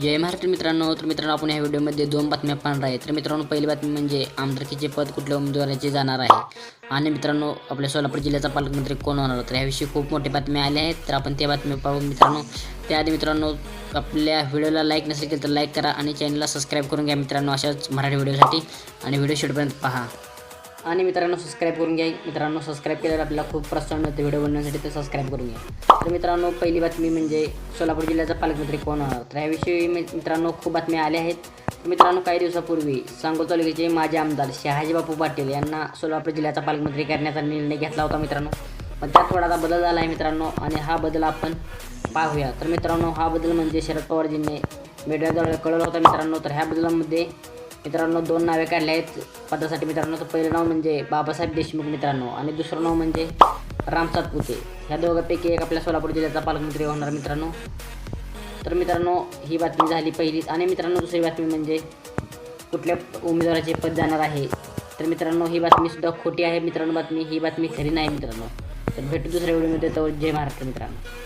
जय महाराष्ट्र मित्रांनो तर मित्रांनो आपण या व्हिडिओमध्ये दोन बातम्या पाहणार आहे. तर मित्रांनो पहिली बातमी म्हणजे आमदारकीचे पद कुठल्या उमेदवाराचे जाणार आहे? आणि मित्रांनो आपल्या सोलापूर जिल्ह्याचा पालकमंत्री कोण होणार? तर याविषयी खूप मोठ्या बातम्या आल्या आहेत तर आपण त्या बातम्या पाहू मित्रांनो. त्याआधी मित्रांनो आपल्या व्हिडिओला लाईक नसेल केलं तर लाईक करा आणि चॅनलला सबस्क्राईब करून घ्या मित्रांनो. अशाच मराठी व्हिडिओसाठी आणि व्हिडिओ शेवटपर्यंत पहा. आणि मित्रांनो सबस्क्राईब करून घ्या. मित्रांनो सबस्क्राईब केल्यावर आपल्याला खूप प्रोत्साहन होते व्हिडिओ बनवण्यासाठी तर सबस्क्राईब करून घ्या. तर मित्रांनो पहिली बातमी म्हणजे सोलापूर जिल्ह्याचा पालकमंत्री कोण होणार तर याविषयी मी- मित्रांनो खूप बातम्या आल्या आहेत. तर मित्रांनो काही दिवसापूर्वी सांगोल तालुक्याचे माजी आमदार शहाजी बापू पाटील यांना सोलापूर जिल्ह्याचा पालकमंत्री करण्याचा निर्णय घेतला होता मित्रांनो. पण त्यात थोडासा बदल झाला आहे मित्रांनो आणि हा बदल आपण पाहूया. तर मित्रांनो हा बदल म्हणजे शरद पवारजींनी मीडियाद्वारे कळवला होता मित्रांनो. तर ह्या बदलामध्ये मित्रांनो दोन नावे काढले आहेत. पदासाठी मित्रांनो तर पहिलं नाव म्हणजे बाबासाहेब देशमुख मित्रांनो आणि दुसरं नाव म्हणजे राम सातपुते. ह्या दोघांपैकी एक आपल्या सोलापूर जिल्ह्याचा पालकमंत्री होणार मित्रांनो. तर मित्रांनो ही बातमी झाली पहिलीच आणि मित्रांनो दुसरी बातमी म्हणजे कुठल्या उमेदवाराचे पद जाणार आहे. तर मित्रांनो ही बातमीसुद्धा खोटी आहे. मित्रांनो बातमी ही बातमी खरी नाही मित्रांनो. तर भेटू दुसऱ्या व्हिडिओमध्ये. तर जय महाराष्ट्र मित्रांनो.